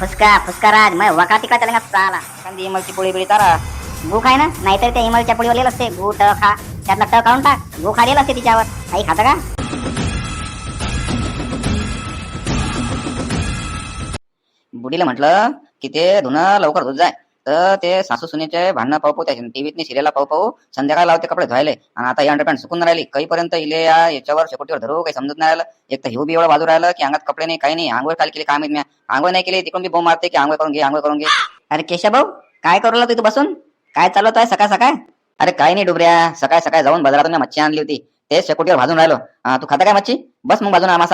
फुसका फुसका राज मग वका तिकडे त्याला चाला. एखादी इमलची पोळी बिळी तारा गू खाय ना? नाहीतर त्या इमलच्या पोळीवर लिहिलं असते गू ट खा. त्यातला ट काढून टाक. गू खा असते तिच्यावर. काही खातं का? बुडीला म्हटलं की ते धुणं लवकर धुत जाय. तर ते सासू सुनेचे भांडणं पाहू पाहू त्याच्या टीव्हीतनी सिरियला पाहू पाहू संध्याकाळ लावते कपडे धुवायले. आणि आता ही अंडरपॅन्ट सुकून राहिली. काहीपर्यंत इले या याच्यावर शेकोटीवर धरू काही समजत नाही राहिलं. एक तर हिव बी एवढं बाजू राहिलं की अंगात कपडे नाही काही नाही. आंघोळ काल केली काय माहीत मी आंघोळ नाही केली तिकडून बी बो मारते की आंघोळ करून घे आंघोळ करून घे. अरे केशव भाऊ काय करू लागतो तू बसून? काय चालवत आहे सकाळ सकाळ? अरे काय नाही डुबऱ्या. सकाळ सकाळी जाऊन बाजारातून मच्छी आणली होती. ते शेकोटीवर भाजून राहिलो. तू खाता काय मच्छी? बस मग बाजून आम्हा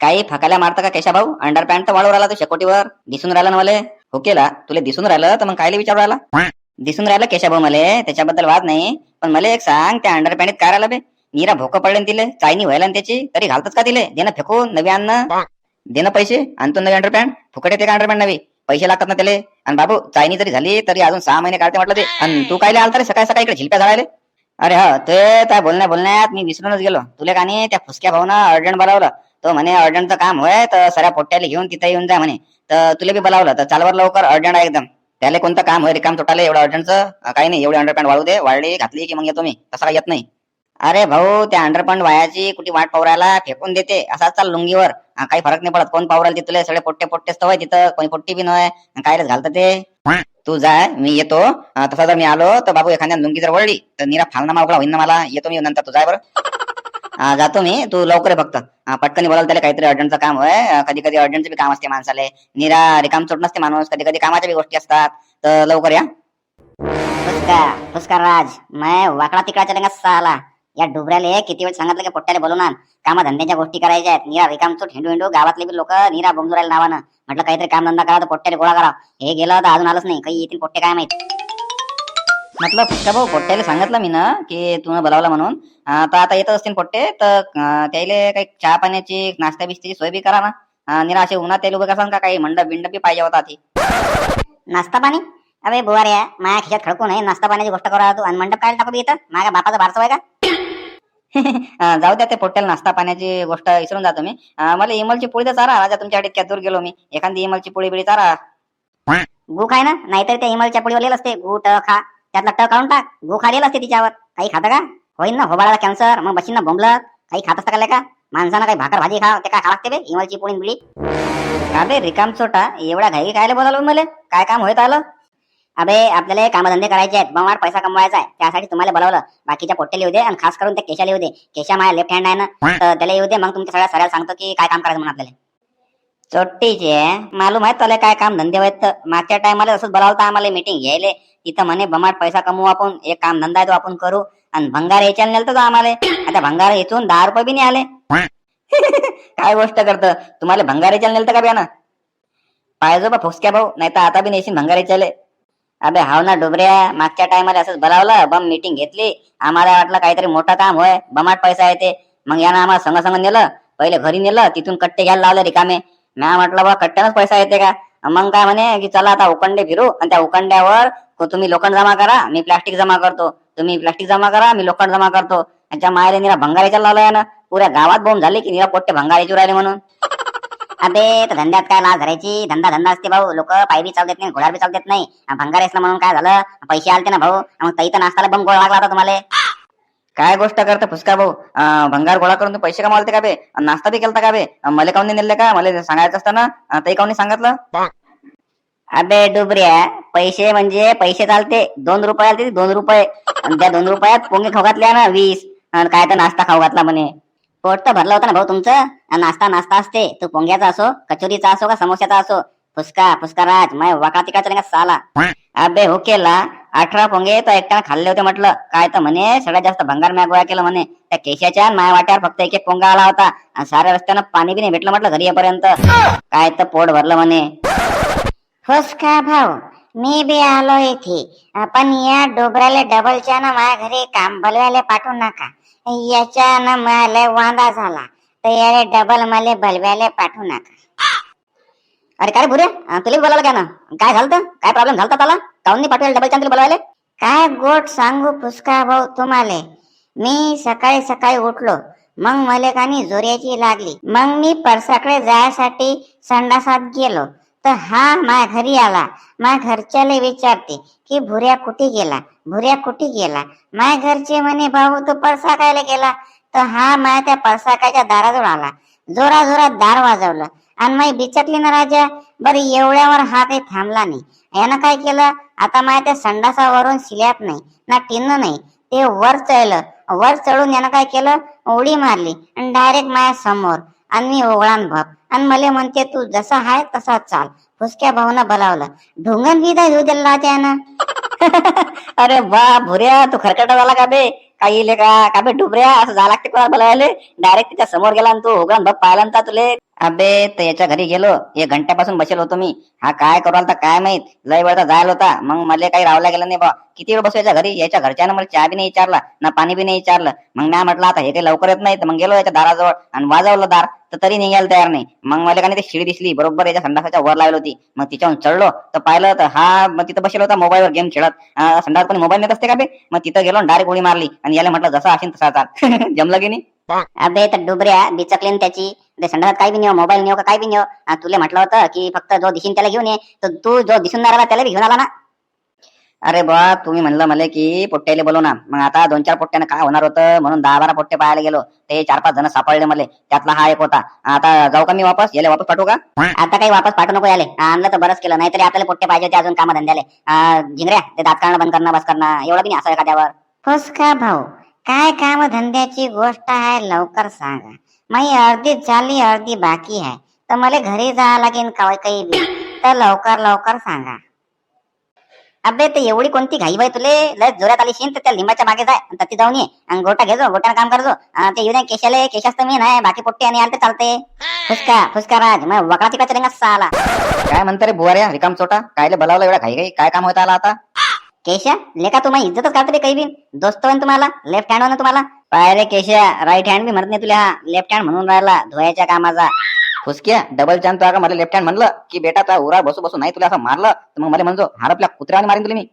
काही फकाला मारता का केशा भाऊ? अंडर पॅन्ट तर वाढवून राहिला तू शेकोटीवर दिसून राहिला ना मला? हो केला. तुला दिसून राहिलं तर मग कायले विचारू राहिला? दिसून राहिलं केशा भाऊ मले त्याच्याबद्दल वाद नाही. पण मला एक सांग त्या अंडर पॅन्टीत काय राहिलं बे? नीरा भोकं पडले तिले. चायनी व्हायला त्याची. तरी घालतच का तिले? देणं फेकून नवी अन्न देणं पैसे आणतो नवी अंडर पॅन्ट. फुकट येते का अंडर पॅन्ट नवी? पैसे लागतात ना त्याले. आणि बाबू चायनी जरी झाली तरी अजून सहा महिने काढते म्हटलं ते आणि तू काय आलता रे सकाळी सकाळी इकडे झिलप्या झाडायले? अरे हा ते त्या बोलण्या बोलण्यात मी विसरूनच गेलो. तुला का नाही त्या फुसक्या भाऊना अर्जंट बोलावलं? तो म्हणे अर्जंटचं काम होय तर सऱ्या पोट्याला घेऊन तिथे येऊन जा म्हणे. तर तुला बी बोलावलं तर चालवर लवकर अर्जंट आहे एकदम. त्याला कोणतं काम होय रिकाम तोटाले एवढं अर्जंटचं? काही नाही एवढी अंडरपॅन्ट वाळू दे वाळली घातली की मग येतो मी. तसा काही येत नाही. अरे भाऊ त्या अंडरपॅन्ट वायाची कुठे वाट पावरायला फेकून देते. असाच चाल लुंगीवर. काही फरक नाही पडत. कोण पावराल तिथले सगळे पोट्टे पोट्टेच तर होय तिथं. कोणी पोट्टी बी नव्हे. कायच घालतं ते? तू जाय मी येतो. तसा जर मी आलो तर बाबू एखाद्या लुंगी जर वळली तर निरा फालना मावला होईन ना मला. येतो मी नंतर तू जाय बरं. हा जातो मी. तू लवकर फक्त. पटकन बोलाल त्याला काहीतरी अर्जंटचं काम होय. कधी कधी अर्जंटचं बी काम असते माणसाला. निरा रिकाम चोट नसते माणूस. कधी कधी कामाच्या बी गोष्टी असतात. तर लवकर या. फुसका फुसका राज. मैं वाकडा तिकडाच्या रंगात साला या डुबऱ्याले किती वेळ सांगितलं की पोट्याला बोलून आण कामा धंद्याच्या गोष्टी करायच्या आहेत. निरा रिकामचूट हिंडू हिंडू. गावातले बी लोक निरा बोंबजुरायला नावानं. म्हटलं काहीतरी काम धंदा करा तर पोट्याला गोळा करा. हे गेलं तर अजून आलंच नाही. काही येतील पोट्टे काय माहिती? म्हटलं फुटका भाऊ पोट्ट्याला सांगितलं मी ना की तुला बोलावलं म्हणून. तर आता येतच असतील पोट्टे तर त्याले काही चहा पाण्याची नाश्ता बिस्त्याची सोय बी करा ना. अं, निरा असे उन्हात त्याला उभे करसान का काही मंडप बिंडप बी पाहिजे होता ती नाश्ता पाणी? अबे बुवा रे माझ्या खिशात खडकू नाही नाश्ता पाण्याची गोष्ट करा तू आणि मंडप काय टाकू इथं. माझ्या बापाचा बारसा आहे का? जाऊ द्या ते पोट्ट्याला नाश्ता पाण्याची गोष्ट विसरून जातो मी. मला इमलची पोळी तर चारा. राजा तुमच्या इतक्या दूर गेलो मी. एखादी इमलची पोळी बिळी चारा. गु खाय ना? नाहीतर त्या इमलच्या पोळीवर लिहिलं असते गु ट खा. त्यातला ट काढून टाक. गु खा असते तिच्यावर. काही खातं का? होईन ना. होबाळाला कॅन्सर मग मशीन ना काही खात असता का माणसानं काही भाकर भाजी खा ते काय खा लागते बे? इमलची पोळी बिळी. अबे रिकाम छोटा एवढ्या घाई खायला बोलावलं मला. काय काम होत आलं? अबे आपल्याला कामधंदे करायचे आहेत. बमार पैसा कमवायचा आहे. त्यासाठी तुम्हाला बोलावलं. बाकीच्या पोट्टे लिहू दे आणि खास करून त्या केशा लिहू दे. केशा माझ्या लेफ्ट हँड आहे ना. तर त्याला येऊ दे. मग तुमच्या सगळ्या सगळ्या सांगतो की काय काम करायचं म्हणून आपल्याला. चोट्टीचे. मालूम आहे त्याला काय काम धंदे आहेत तर मागच्या टायमाला असंच बोलावलं आम्हाला मीटिंग घ्यायले. तिथं म्हणे बमाट पैसा कमवू आपण एक काम धंदा आहे तो आपण करू आणि भंगार याच्याला नेलं तो आम्हाला आता भंगार इथून दहा रुपये बी नाही आले काय गोष्ट करत तुम्हाला भंगार याच्याला नेलं का बियाणं पाहिजे बा फुसक्या भाऊ नाही तर आता बी नेशील भंगार याच्याले अबे हाव ना डोबऱ्या मागच्या टायमाला असंच बोलावलं बम मीटिंग घेतली आम्हाला वाटलं काहीतरी मोठं काम होय बमाट पैसा आहे ते मग यानं आम्हाला संग संग नेलं पहिले घरी नेलं तिथून कट्टे घ्यायला लावले रिकामे म्या म्हटलं बा कट्ट्यानंच पैसा येते का मग काय म्हणे की चला आता उकंडे फिरू. आणि त्या उकंड्यावर तुम्ही लोखंड जमा करा मी प्लास्टिक जमा करतो. तुम्ही प्लास्टिक जमा करा मी लोखंड जमा करतो. त्याच्या मायले निरा भंगारीच्या लावला यानं. पुऱ्या गावात बोंब झाली की निरा पोट्टे भंगारीची राहिले म्हणून. अबे तर धंद्यात काय लाज धरायची? धंदा धंदा असते भाऊ. लोक पाय बी चालत देत नाही घोडा बी चालत देत नाही भंगार असला म्हणून काय झालं? पैसे आलते ना भाऊ. मग तई तर नाश्ताला बंद गोळा लागला होता तुम्हाला. काय गोष्ट करता फुसका भाऊ? भंगार गोळा करून तू पैसे कमावते का बे? अन् नाश्ता बी केलता का बे? अन् मले काऊन नाही नेले का? मला सांगायचं असतं ना ते काऊन नाही सांगितलं? अबे डुबऱ्या पैसे म्हणजे पैसे चालते. दोन रुपये आलते ते दोन रुपये. आणि त्या दोन रुपयात पोंगे खाऊ घातल्या ना वीस. आणि काय तर नाश्ता खाऊ घातला म्हणे. पोट तर भरलं होतं ना भाऊ तुमचं? नाश्ता नाश्ता असते. तू पोंग्याचा असो कचोरीचा असो का समोश्याचा असो? फुसका फुसका राज मैं वाकडा तिकडा चलेगा साला अबे हो केला. अठरा पोंगे तर एकट्यानं खाल्ले होते म्हटलं. काय तर म्हणे सगळ्यात जास्त भंगार म्या गोळा केलं म्हणे. त्या केशाच्या माया वाट्यावर फक्त एक एक पोंगा आला होता. आणि साऱ्या रस्त्यानं पाणी बी नाही भेटलं म्हटलं घरी येपर्यंत काय तर पोट भरलं म्हणे. फुसका भाऊ मी बी आलो इथे. पण या डोबऱ्याला डबलच्या ना माझ्या घरी काम बलवायला पाठवू नका. याच्यानं मला वांदा झाला. तर याला डबल मला बलवायला पाठवू नका. अरे काय बुरे? तुला बोलायला काय ना काय झालं काय प्रॉब्लेम झाला त्याला? काऊन नाही पाठवायला डबल तुला बोलायला? काय गोट सांगू पुस्का भाऊ तुम्हाला? मी सकाळी सकाळी उठलो. मग मला कानी जोऱ्याची लागली. मग मी परसाकडे जायसाठी संडासात गेलो. तर हा माया घरी आला. माझ्या घरच्याले विचारते की भुऱ्या कुठे गेला? भुऱ्या कुठे गेला? माय घरचे म्हणे भाऊ तू परसाकायला गेला? तर हा माया त्या परसाकायच्या दाराजवळ आला. जोरा जोरात दार वाजवलं. आणि माई बिचकली ना राजा बरं एवढ्यावर हा काही थांबला नाही. यानं काय केलं? आता माया त्या संडासावरून शिल्यात नाही ना टिन्न नाही ते वर चढलं. वर चढून यानं काय केलं? उडी मारली आणि डायरेक्ट माया समोर. आणि मी ओवळान भप. आणि मला म्हणते तू जसा आहे तसा चाल. फुसक्या भाऊनं बोलावलं. ढुंगण विदा घेऊ दिला यानं. अरे वा भुऱ्या तू खरकटा झाला का बे? काही इले का? का बे डुबऱ्या? असं झाला लागते कोणाला बोलायले? डायरेक्ट तिच्या समोर गेला आणि तू उघडून बघ पाहिला तुले. अबे तर याच्या घरी गेलो. एक घंट्यापासून बसेल होतो मी. हा काय करू आलता काय माहीत? लय वेळचा जायला होता. मग मला काही रावला गेला नाही बा. किती वेळ बसू याच्या घरी? याच्या घरच्यानं मला चहा बी नाही विचारला ना पाणी बी नाही विचारलं. मग मी म्हटलं आता हे काही लवकर येत नाही तर मग गेलो याच्या दाराजवळ आणि वाजवलं दार. तर तरी निघायला तयार नाही. मग मला काही ती शिडी दिसली. बरोबर याच्या संडासाच्या वर लावली होती. मग तिच्याहून चढलो. तर पाहिलं तर हा मग तिथं बसेल होता मोबाईलवर गेम खेळत. संडास कोणी मोबाईल नेत असते का बे? मग तिथं गेलो डायरेक्ट गोळी मारली. आणि याला म्हटलं जसा असेल तसा चाल जमलं की नाही? अबे तर डुबऱ्या बिचकलीन त्याची. ते संडासात काय बी नेऊ मोबाईल का काय बी आ, तुले म्हटलं होतं की फक्त जो दिशीन त्याला घेऊन ये. तर तू जो दिसून नाही राहिला त्याला बी घेऊन आला ना. अरे बा तुम्ही म्हणलं मला की पोट्ट्याले बोलव ना. मग आता दोन चार पोट्ट्यानं काय होणार होतं? म्हणून दहा बारा पोट्टे पाहायला गेलो. ते चार पाच जण सापडले मला. त्यातला हा एक होता. आता जाऊ का मी वापस? याला वापस पाठवू का? आता काही वापस पाठवू नको याले. आणलं तर बरंच केलं. नाहीतरी आपल्याला पोट्टे पाहिजे होते अजून कामं धंद्याले आ, झिंगऱ्या ते दात काढणं बंद करणं बस करणं. एवढं बी नाही असं एखाद्यावर. फुसका भाऊ. काय काम धंद्याची गोष्ट आहे लवकर सांगा. माही अर्धी झाली अर्धी बाकी आहे. तर मला घरी जावं लागेल काही बी? तर लवकर लवकर सांगा. अबे ते एवढी कोणती घाई बाई तुले? लय जोरात आली तर त्या लिंबाच्या मागे जाय. तिथे जाऊन ये. आणि गोटा घेजो गोट्यानं काम करजो. ते येऊ केशाले केशाच तर मी नाही बाकी पोट्टे आणि आले तर चालते. फुसका फुसका राज. मग वकळा तिकडच्या आला साला काय म्हणता रे बुवाऱ्या रिकाम चोटा? कायले बोलावलं एवढा घाई घाई काय काम होत आला आता? केशा लेका तुम्हाला इज्जतच काढते रे काही बी. दोस्त होईन तुम्हाला लेफ्ट हँड तुम्हाला. पाय रे केशा राईट हँड बी म्हणत नाही तुला. हा लेफ्ट हँड म्हणून राहिला धुवायच्या कामाचा. फुसक्या डबल चान तो मला लेफ्ट हँड म्हणलं की बेटा तुला उरा बसू बसू नाही तुला असं मारलं तर मग मला म्हणतो हरपल्या कुत्र्याने मारीन तुला मी.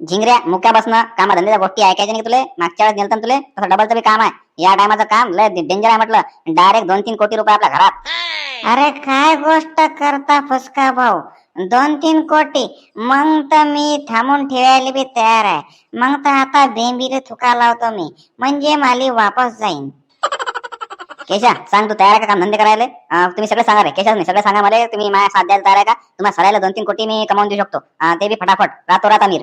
झिंगऱ्या मुक्या बसणं कामा धंद्याच्या गोष्टी ऐकायच्या नाही का तुले. मागच्या वेळेस नेलतं ना तुले. तसं डबलचं बी काम आहे. या टायमाचं काम लय डेंजर आहे म्हटलं. डायरेक्ट दोन तीन कोटी रुपये आपल्या घरात. अरे काय गोष्ट करता फुसका भाऊ. दोन तीन कोटी. मग तर मी थांबून ठेवायला बी तयार आहे. मग तर आता बेंबीले थुका लावतो मी. म्हणजे माली वापस जाईन. केशा सांग तू तयार आहे का काम धंदे करायला? तुम्ही सगळं सांगा रे केशा नाही सगळं सांगा मला. तुम्ही माझ्या साथ द्यायला तयार आहे का? तुम्हाला सरायला दोन तीन कोटी मी कमावून देऊ शकतो. ते बी फटाफट. रातो रात अमीर.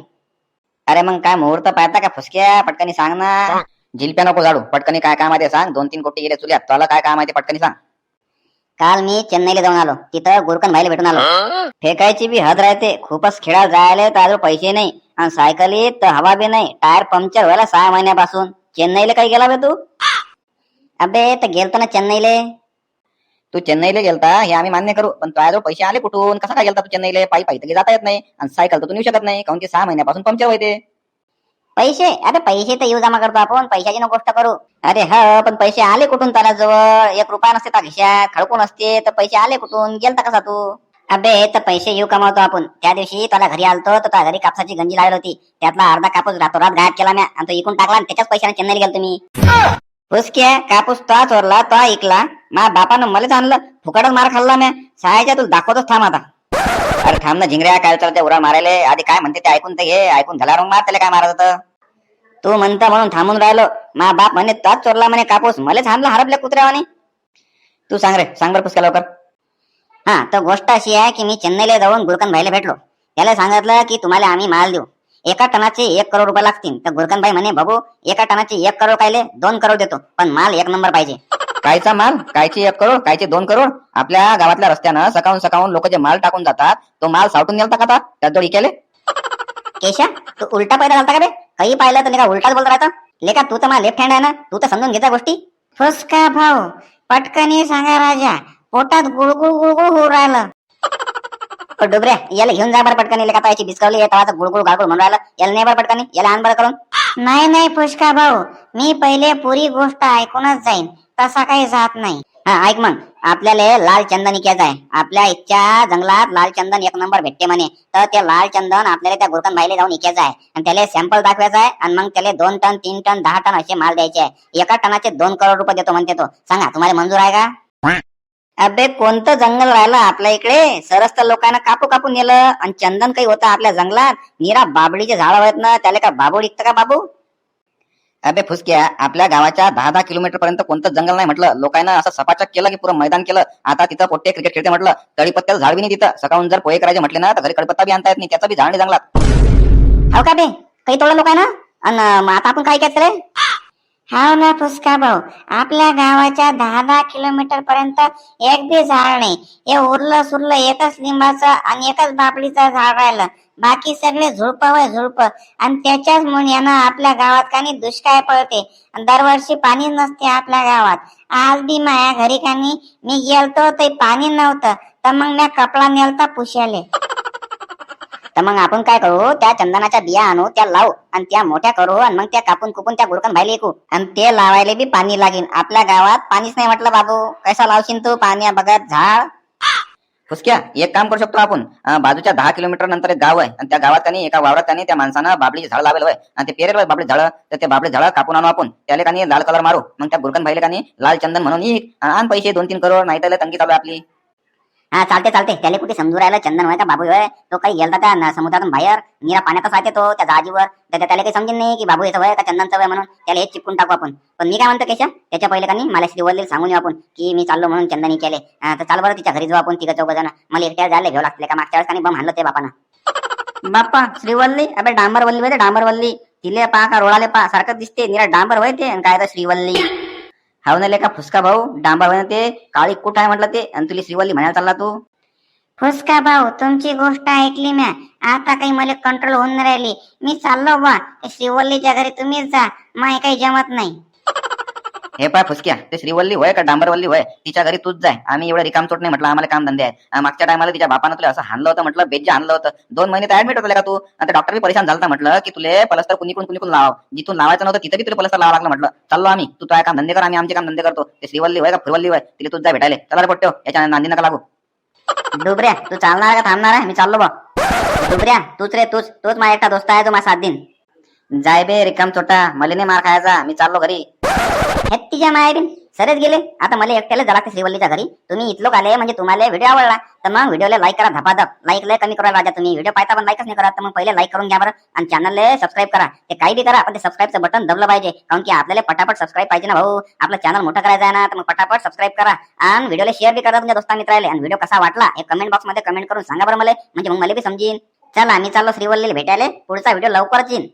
अरे मग काय मुहूर्त पाहता का फुसक्या? पटकनी सांग ना. जिलप्या नको जाडू पटकनी काय काम आहे ते सांग. दोन तीन कोटी गेले चुल्यात तुला काय काम आहे ते पटकनी सांग. काल मी चेन्नईला जाऊन आलो. तिथं गुरकन भाईला भेटून आलो. फेकायची बी हद राहते. खूपच खेळा जायला तर पैसे नाही. आणि सायकलीत तर हवा बी नाही. टायर पंक्चर व्हायला सहा महिन्यापासून. चेन्नईला काही गेला बे तू? अबे तर गेलतो ना चेन्नईले. तू चेन्नईला गेलता हे आम्ही मान्य करू. पण तुझ्याजवळ पैसे आले कुठून? कसा काय गेलता तू चेन्नईला? पायी पायी तर जाता येत नाही. आणि सायकल तर तू नेऊ शकत नाही. काऊन की सहा महिन्यापासून पंक्चर होते? पैसे? अरे पैसे तर येऊ जमा करतो आपण. पैशाची ना गोष्ट करू. अरे ह पण पैसे आले कुठून त्याला जवळ? एक रुपया नसते त्या खिशात. खडकून असते तर पैसे आले कुठून? गेलता कसा तू? अबे तर पैसे येऊ कमावतो आपण. त्या दिवशी त्याला घरी आलतो तर त्या घरी कापसाची गंजी लागली होती. त्यातला अर्धा कापूस रातोरात गायब केला मी आणि तो इकून टाकला आणि त्याच्याच पैशाने चेन्नईला गेलो तुम्ही हुसक्या कापूस तो चोरला तो ऐकला. माझ्या बापानं मलाच आणलं फुकटच मार खाल्ला मी सायाच्या तुला दाखवतोच थांब आता. अरे थांब ना झिंगऱ्या काय चालते उरा मारायले. आधी काय म्हणते ते ऐकून ते घे. ऐकून झाला मग मार त्याला काय मारत होतं. तू म्हणता म्हणून थांबून राहिलो. मा बाप म्हणे तोच चोरला म्हणे कापूस. मला थांबला हरपल्या कुत्र्यावानी. तू सांग रे सांग बरं पुसक्या लवकर. हा तर गोष्ट अशी आहे की मी चेन्नईला जाऊन गुरकन भाईला भेटलो. त्याला सांगितलं की तुम्हाला आम्ही माल देऊ. एका टनाचे एक करोड रुपये लागतील. तर गुरकन भाई म्हणे बाबू एका टनाचे एक करोड कायले? दोन करोड देतो. पण माल एक नंबर पाहिजे. कायचा माल कायची एक करोड कायचे दोन करोड. आपल्या गावातल्या रस्त्यानं सकाळून सकाळून लोक जे माल टाकून जातात तो माल सावटून गेलता का आता त्यात जोडी केले. केशा तू उलटा पैदा घालता का बे? काही पाहिलं तर लेका उलटाच बोलत राहता. लेका तू तर मला लेफ्ट हँड आहे ना? तू तर समजून घेता गोष्टी. फुसका भाऊ पटकनी सांगा राजा. पोटात गुळगुळ गुळगुळ होऊ राहिलं. डुबऱ्या याला घेऊन जा बरं पटकनी लेका याची बिस्कवली तवाचं गुळगुळ गाळगुळ म्हणून राहिलं. याला नाही बरं पटकनी याला आण बरं करून. नाही नाही फुसका भाऊ मी पहिले पुरी गोष्ट ऐकूनच जाईन. तसा काही जात नाही. हा ऐक मग. आपल्याला लाल चंदन इकायचं आहे. आपल्या इच्छा जंगलात लाल चंदन एक नंबर भेटते म्हणे. तर ते लाल चंदन आपल्याला त्या गुरकन बाईला जाऊन इकायचं आहे. आणि त्याला सॅम्पल दाखवायचं आहे आणि मग त्याला दोन टन तीन टन दहा टन असे माल द्यायचे आहे. एका टनाचे दोन करोड रुपये देतो म्हणते तो. सांगा तुम्हाला मंजूर आहे का? अबे कोणतं जंगल राहिलं आपल्या इकडे? सरस तर लोकांना कापू कापू नेलं. आणि चंदन काही होतं आपल्या जंगलात? निरा बाबडीचे झाड आहेत ना त्याला का बाबू निघतं का बाबू? अबे फुसक्या आपल्या गावाच्या दहा दहा किलोमीटर पर्यंत कोणतं जंगल नाही म्हटलं. लोकांना असं सपाचक केलं की पुरं मैदान केलं. आता तिथं पोट्टे क्रिकेट खेळते म्हटलं. कडीपत्त्याचं झाड बी नाही तिथं. सकाळून जर पोहे करायचे म्हटले ना तर घरी कडीपत्ता बी आणता येत नाही. त्याचा बी झाड नाही जंगलात. हो का बे? काही तोडलं लोकांना? आणि आता आपण काय केलं रे? हाव ना फुसका भाऊ आपल्या गावाच्या दहा दहा किलोमीटर पर्यंत एक बी झाड नाही. हे उरलं सुरलं एकच लिंबाचं आणि एकच बापडीचं झाड राहिलं. बाकी सगळे झुळप व झुळप. आणि त्याच्याच म्हणून यानं आपल्या गावात काही दुष्काळ पडते. दरवर्षी पाणी नसते आपल्या गावात. आज बी माया घरी कानी मी गेलतो ते पाणी नव्हतं. तर मग मी कपडा नेलता पुशाले. तर मग आपण काय करू? त्या चंदनाच्या बिया आणू त्या लावू आणि त्या मोठ्या करू आणि मग त्या कापून कुपून त्या गुडकन भाईला ऐकू आणि ते लावायला बी पाणी लागेल. आपल्या गावात पाणीच नाही म्हटलं बाबू. कसा लावशील तू पाण्या बघत झाड? फुसक्या एक काम करू शकतो आपण. बाजूच्या दहा किलोमीटर नंतर एक गाव आहे. आणि त्या गावात त्यांनी एका वावरात त्यांनी त्या माणसानं बाबळीचे झाड लावलेलं आहे आणि ते पेरेल बाबळी झाड. तर ते बाबळी झाड कापून आणू आपण. त्याला त्यांनी लाल कलर मारू. मग त्या गुरकन भाईला त्यांनी लाल चंदन म्हणून येईल आण पैसे दोन तीन करोड नाही तर तंगी चालू आपली. हा चालते चालते त्याला कुठे समजू राहिला? चंदन व्हायचा का बाबू होय. तो काही गेलता त्या समुद्रातून बाहेर. निरा पाण्यातच राहते तो त्या जाजीवर तर त्याला काही समजेल नाही की बाबू याचं वय का चंदनचं वय म्हणून. त्याला हेच चिपकून टाकू आपण. पण मी काय म्हणतो केशा त्याच्या पहिले का मला श्रीवल्लीला सांगून येऊ आपण की मी चाललो म्हणून चंदन केले. तर चाल बरं तिच्या घरी जाऊ आपण तिघं चौघ जण. मला एकट्या जायला घेऊ लागले का? मागच्या वेळेस बम हाणलं ते बापानं. बाप्पा श्रीवल्ली अबे डांबरवल्ली डांबर डांबरवल्ली तिले पा का रोडाले पा. सारखं दिसते. निरा डांबर वय ते काय तर श्रीवल्ली हाव ना का फुसका भाऊ डांबा म्हणते ते काळी कुठं आहे म्हटलं ते आणि तुला श्रीवल्ली म्हणायला चालला तू. फुसका भाऊ तुमची गोष्ट ऐकली म्या. आता काही मला कंट्रोल होऊन नाही राहिली. मी चाललो बा श्रीवल्लीच्या घरी तुम्हीच जा. माय काही जमत नाही. हे पाय फुसक्या. ते श्रीवल्ली होय का डांबरवल्ली होय? तिच्या घरी तूच जाय. आम्ही एवढं रिकाम चोट नाही म्हटलं आम्हाला काम धंदे आहे मागच्या टायमाला तिच्या बापानं तुला असं हाणलं होतं म्हटलं बेज्जा आणलं होतं. दोन महिने तर ऍडमिट होतं का तू? आता डॉक्टर बी परेशान झालं म्हटलं की तुले पलस्तर कुणीकडून कुणीकडून लाव जिथून लावायचं नव्हतं तिथे बी तुला पलस्तर लावा लागलं म्हटलं. चाललो आम्ही. तू काय काम धंदे कर आम्ही आमचे काम धंदे करतो. ते श्रीवल्ली होय का फुरवल्ली होय? तिला तूच जा भेटायला. चला रे याच्या नांदी नका लागू. डुबऱ्या तू चालणार का थांबणार आहे? मी चाललो बा डुबऱ्या तूच रे तूच तूच माझा एकटा दोस्त आहे तो माझा सात दिन जाय बे रिकाम चोटा मला नाही मार खायचा. मी चाललो घरी. हे तिच्या मायाबीन सरेच गेले. आता मला एकट्याला जरा श्रीवल्लीच्या घरी. तुम्ही इथलो आले म्हणजे तुम्हाला व्हिडिओ आवडला. तर मग व्हिडिओला लाईक करा धपाधप. लाईक लय कमी करा राजा तुम्ही. व्हिडिओ पाहता पण लाईकच नाही करा. तर मग पहिले लाईक करून घ्या बरं. आणि चॅनलला सबस्क्राईब करा. ते काही बी करा पण ते सबस्क्राईबचं बटन दबलं पाहिजे. कारण की आपल्याला पटापट सबस्क्राईब पाहिजे ना भाऊ. आपलं चॅनल मोठं करायचं आहे ना तर मग पटापट सबस्क्राईब करा. आणि व्हिडिओला शेअर बी करा तुमच्या दोस्ता मित्राला. आणि व्हिडिओ कसा वाटला हे कमेंट बॉक्समध्ये कमेंट करून सांगा बरं मला. म्हणजे मग मला बी समजेल चला मी चाललो श्रीवल्लीला भेटायला. पुढचा व्हिडिओ लवकरच येईन.